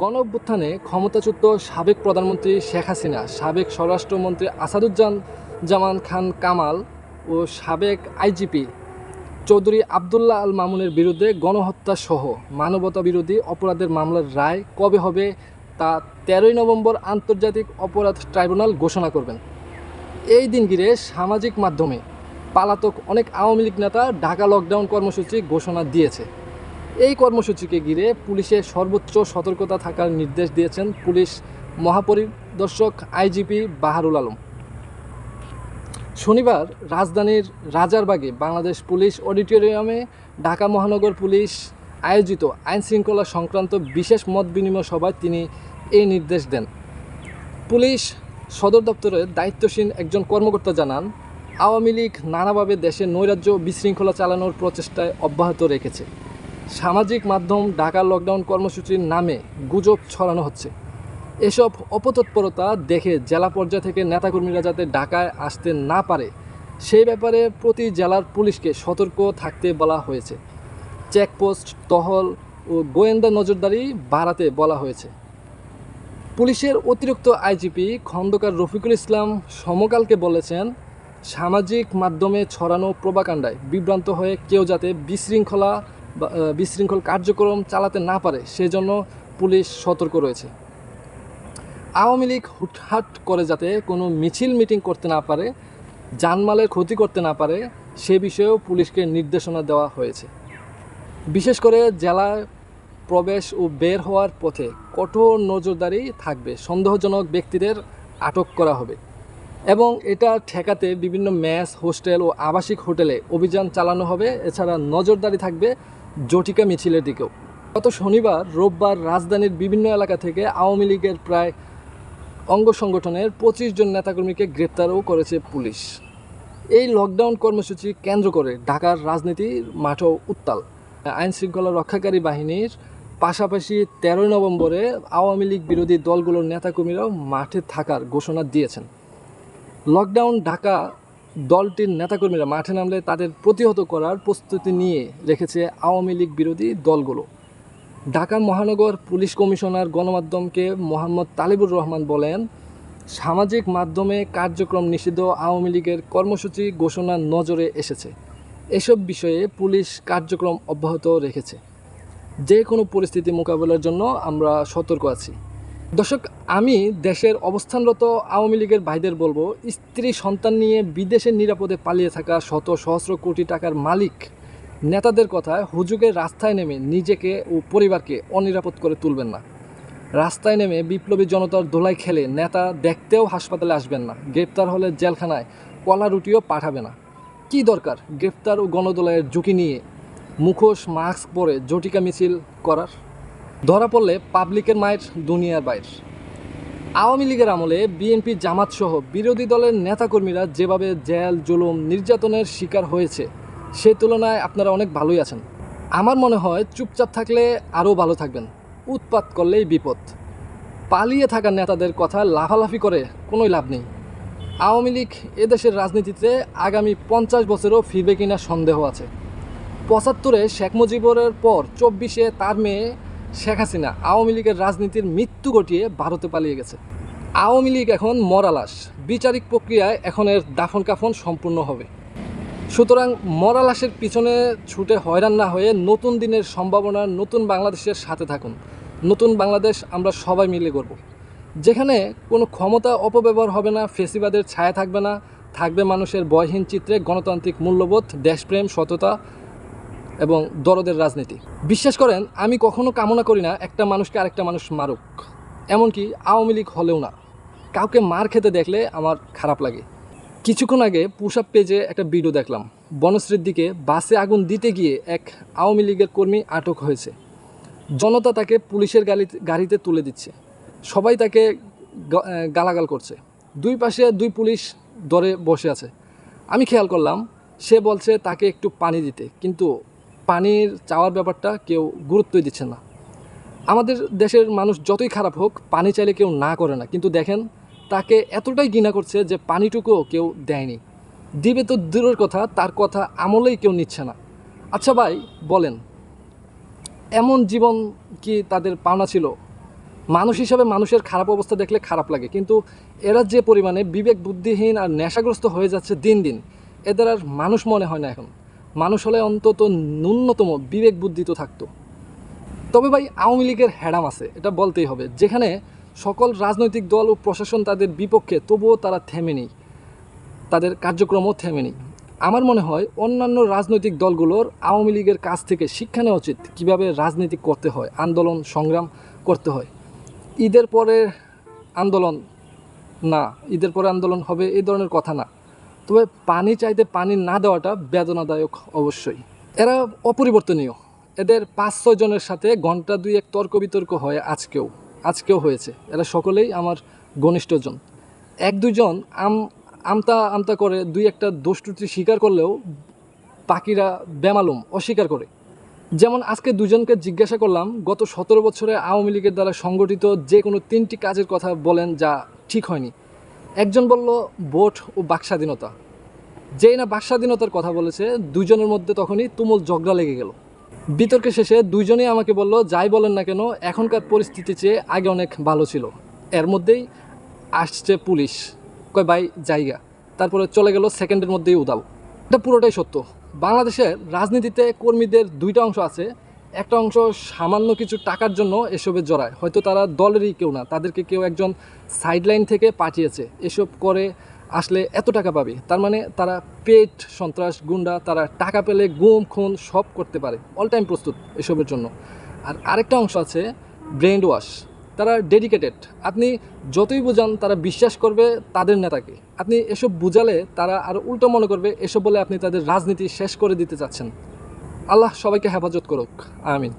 গণ অভ্যুত্থানে ক্ষমতাচ্যুত সাবেক প্রধানমন্ত্রী শেখ হাসিনা, সাবেক স্বরাষ্ট্রমন্ত্রী আসাদুজ্জান জামান খান কামাল ও সাবেক আইজিপি চৌধুরী আবদুল্লাহ আল মামুনের বিরুদ্ধে গণহত্যা সহ মানবতা বিরোধী অপরাধের মামলার রায় কবে হবে তা তেরোই নভেম্বর আন্তর্জাতিক অপরাধ ট্রাইব্যুনাল ঘোষণা করবেন। এই দিন ঘিরে সামাজিক মাধ্যমে পালাতক অনেক আওয়ামী লীগ নেতা ঢাকা লকডাউন কর্মসূচি ঘোষণা দিয়েছে। এই কর্মসূচিকে ঘিরে পুলিশের সর্বোচ্চ সতর্কতা থাকার নির্দেশ দিয়েছেন পুলিশ মহাপরিদর্শক আইজিপি বাহারুল আলম। শনিবার রাজধানীর রাজারবাগে বাংলাদেশ পুলিশ অডিটোরিয়ামে ঢাকা মহানগর পুলিশ আয়োজিত আইন শৃঙ্খলা সংক্রান্ত বিশেষ মত বিনিময় সভায় তিনি এই নির্দেশ দেন। পুলিশ সদর দপ্তরের দায়িত্বশীল একজন কর্মকর্তা জানান, আওয়ামী লীগ নানাভাবে দেশে নৈরাজ্য বিশৃঙ্খলা চালানোর প্রচেষ্টায় অব্যাহত রেখেছে। সামাজিক মাধ্যম ঢাকা লকডাউন কর্মসূচির নামে গুজব ছড়ানো হচ্ছে। এসব অপতৎপরতা দেখে জেলা পর্যায় থেকে নেতাকর্মীরা যাতে ঢাকায় আসতে না পারে, সেই ব্যাপারে প্রতি জেলার পুলিশকে সতর্ক থাকতে বলা হয়েছে। চেকপোস্ট, টহল ও গোয়েন্দা নজরদারি বাড়াতে বলা হয়েছে। পুলিশের অতিরিক্ত আইজিপি খন্দকার রফিকুল ইসলাম সমকালকে বলেছেন, সামাজিক মাধ্যমে ছড়ানো প্রবাকাণ্ডায় বিভ্রান্ত হয়ে কেউ যাতে বিশৃঙ্খলা বিশৃঙ্খল কার্যক্রম চালাতে না পারে, সেজন্য পুলিশ সতর্ক রয়েছে। আওয়ামী লীগ হুটহাট করে যাতে কোনো মিছিল মিটিং করতে না পারে জানমালের ক্ষতি করতে না পারে, সে বিষয়েও পুলিশকে নির্দেশনা দেওয়া হয়েছে। বিশেষ করে জেলায় প্রবেশ ও বের হওয়ার পথে কঠোর নজরদারি থাকবে, সন্দেহজনক ব্যক্তিদের আটক করা হবে। এবং এটা ঠেকাতে বিভিন্ন ম্যাচ, হোস্টেল ও আবাসিক হোটেলে অভিযান চালানো হবে, এছাড়া নজরদারি থাকবে জটিকা মিছিলের দিকেও। গত শনিবার রোববার রাজধানীর বিভিন্ন এলাকা থেকে আওয়ামী লীগের প্রায় অঙ্গ সংগঠনের পঁচিশ জন নেতাকর্মীকে গ্রেপ্তারও করেছে পুলিশ। এই লকডাউন কর্মসূচি কেন্দ্র করে ঢাকার রাজনীতির মাঠও উত্তাল। আইন শৃঙ্খলা রক্ষাকারী বাহিনীর পাশাপাশি তেরোই নভেম্বরে আওয়ামী লীগ বিরোধী দলগুলোর নেতাকর্মীরাও মাঠে থাকার ঘোষণা দিয়েছেন। লকডাউন ঢাকা দলটির নেতাকর্মীরা মাঠে নামলে তাদের প্রতিহত করার প্রস্তুতি নিয়ে রেখেছে আওয়ামী লীগ বিরোধী দলগুলো। ঢাকা মহানগর পুলিশ কমিশনার গণমাধ্যমকে মোহাম্মদ তালিবুর রহমান বলেন, সামাজিক মাধ্যমে কার্যক্রম নিষিদ্ধ আওয়ামী লীগের কর্মসূচি ঘোষণা নজরে এসেছে। এসব বিষয়ে পুলিশ কার্যক্রম অব্যাহত রেখেছে। যে কোনো পরিস্থিতি মোকাবেলার জন্য আমরা সতর্ক আছি। দর্শক, আমি দেশের অবস্থানরত আওয়ামী লীগের ভাইদের বলব, স্ত্রী সন্তান নিয়ে বিদেশের নিরাপদে পালিয়ে থাকা শত সহস্র কোটি টাকার মালিক নেতাদের কথায় হুজুগের রাস্তায় নেমে নিজেকে ও পরিবারকে অনিরাপদ করে তুলবেন না। রাস্তায় নেমে বিপ্লবী জনতার দোলাই খেলে নেতা দেখতেও হাসপাতালে আসবেন না। গ্রেপ্তার হলে জেলখানায় কলা রুটিও পাঠাবে না। কি দরকার গ্রেপ্তার ও গণদোলায়ের ঝুঁকি নিয়ে? মুখোশ, মাস্ক পরে জটিকা মিছিল করার? ধরা পড়লে পাবলিকের মায়ের, দুনিয়ার বাইর। আওয়ামী লীগের আমলে বিএনপি জামাত সহ বিরোধী দলের নেতাকর্মীরা যেভাবে জেল, জুলুম, নির্যাতনের শিকার হয়েছে, সে তুলনায় আপনারা অনেক ভালোই আছেন। আমার মনে হয় চুপচাপ থাকলে আরও ভালো থাকবেন। উৎপাত করলেই বিপদ। পালিয়ে থাকা নেতাদের কথা লাফালাফি করে কোনোই লাভ নেই। আওয়ামী লীগ এদেশের রাজনীতিতে আগামী পঞ্চাশ বছরও ফিরবে কিনা সন্দেহ আছে। পঁচাত্তরে শেখ মুজিবুরের পর চব্বিশে তার মেয়ে শেখ হাসিনা আওয়ামী লীগের রাজনীতির মৃত্যু ঘটিয়ে ভারতে পালিয়ে গেছে। আওয়ামী লীগ এখন মরালাস। বিচারিক প্রক্রিয়ায় এখন এর দাফন কাফন সম্পূর্ণ হবে। সুতরাং মরালাসের পিছনে ছুটে হয়রান না হয়ে নতুন দিনের সম্ভাবনা নতুন বাংলাদেশের সাথে থাকুন। নতুন বাংলাদেশ আমরা সবাই মিলে করব যেখানে কোনো ক্ষমতা অপব্যবহার হবে না, ফেসিবাদের ছায়া থাকবে না, থাকবে মানুষের বয়হীন চিত্রে গণতান্ত্রিক মূল্যবোধ, দেশপ্রেম, সততা এবং দরদের রাজনীতি। বিশ্বাস করেন, আমি কখনো কামনা করি না একটা মানুষকে আরেকটা মানুষ মারুক। এমনকি আওয়ামী লীগ হলেও না। কাউকে মার খেতে দেখলে আমার খারাপ লাগে। কিছুক্ষণ আগে পুশ আপ পেজে একটা ভিডিও দেখলাম। বনশ্রীর দিকে বাসে আগুন দিতে গিয়ে এক আওয়ামী লীগের কর্মী আটক হয়েছে। জনতা তাকে পুলিশের গাড়ি গাড়িতে তুলে দিচ্ছে। সবাই তাকে গালাগাল করছে। দুই পাশে দুই পুলিশ দরে বসে আছে। আমি খেয়াল করলাম, সে বলছে তাকে একটু পানি দিতে। কিন্তু পানির চাওয়ার ব্যাপারটা কেউ গুরুত্বই দিচ্ছে না। আমাদের দেশের মানুষ যতই খারাপ হোক, পানি চাইলে কেউ না করে না। কিন্তু দেখেন, তাকে এতটাই ঘৃণা করছে যে পানিটুকুও কেউ দেয়নি। দিবে তো দূরের কথা, তার কথা আমলেই কেউ নিচ্ছে না। আচ্ছা ভাই, বলেন, এমন জীবন কি তাদের পাওনা ছিল? মানুষ হিসাবে মানুষের খারাপ অবস্থা দেখলে খারাপ লাগে, কিন্তু এরা যে পরিমাণে বিবেক বুদ্ধিহীন আর নেশাগ্রস্ত হয়ে যাচ্ছে দিন দিন, এদের আর মানুষ মনে হয় না এখন। মানুষ হলে অন্তত ন্যূনতম বিবেক বুদ্ধি তো থাকতো। তবে ভাই, আওয়ামী লীগের হ্যাডাম আছে, এটা বলতেই হবে। যেখানে সকল রাজনৈতিক দল ও প্রশাসন তাদের বিপক্ষে, তবুও তারা থেমে নেই। তাদের কার্যক্রমও থেমে নেই। আমার মনে হয়, অন্যান্য রাজনৈতিক দলগুলোর আওয়ামী লীগের কাছ থেকে শিক্ষা নেওয়া উচিত কীভাবে রাজনীতি করতে হয়, আন্দোলন সংগ্রাম করতে হয়। ঈদের পরে আন্দোলন না, ঈদের পরে আন্দোলন হবে এই ধরনের কথা না। তবে পানি চাইতে পানি না দেওয়াটা বেদনাদায়ক অবশ্যই। এরা অপরিবর্তনীয়। এদের পাঁচ ছয় জনের সাথে ঘণ্টা দুই এক তর্ক বিতর্ক হয় আজকেও। আজকেও হয়েছে। এরা সকলেই আমার ঘনিষ্ঠজন। এক দুজন আম, আমতা আমতা করে দুই একটা দোষ স্বীকার করলেও বাকিরা বেমালুম, অস্বীকার করে। যেমন আজকে দুজনকে জিজ্ঞাসা করলাম, গত সতেরো বছরে আওয়ামী লীগের দ্বারা সংগঠিত যে কোনো তিনটি কাজের কথা বলেন যা ঠিক হয়নি। একজন বলল, ভোট ও বাক স্বাধীনতা যেই না বাক স্বাধীনতার কথা বলেছে দুজনের মধ্যে তখনই তুমুল ঝগড়া লেগে গেল। বিতর্কের শেষে দুইজনেই আমাকে বলল, যাই বলেন না কেন, এখনকার পরিস্থিতি চেয়ে আগে অনেক ভালো ছিল। এর মধ্যেই আসছে পুলিশ। কয় ভাই, জায়গা। তারপরে চলে গেল সেকেন্ডের মধ্যেই উদাও এটা পুরোটাই সত্য। বাংলাদেশের রাজনীতিতে কর্মীদের দুইটা অংশ আছে। একটা অংশ সামান্য কিছু টাকার জন্য এসবে জড়ায়। হয়তো তারা দলেরই কেউ না, তাদেরকে কেউ একজন সাইডলাইন থেকে পাঠিয়েছে। এসব করে আসলে এত টাকা পাবে? তার মানে তারা পেট, সন্ত্রাস, গুন্ডা, তারা টাকা পেলে গুম, খুন সব করতে পারে। অল টাইম প্রস্তুত এসবের জন্য। আর আরেকটা অংশ আছে ব্রেন ওয়াশ তারা ডেডিকেটেড আপনি যতই বোঝান, তারা বিশ্বাস করবে তাদের নেতাকে। আপনি এসব বুঝালে তারা আরও উল্টো মনে করবে, এসব বলে আপনি তাদের রাজনীতি শেষ করে দিতে চাচ্ছেন। আল্লাহ সবাইকে হেফাজত করুক আমিন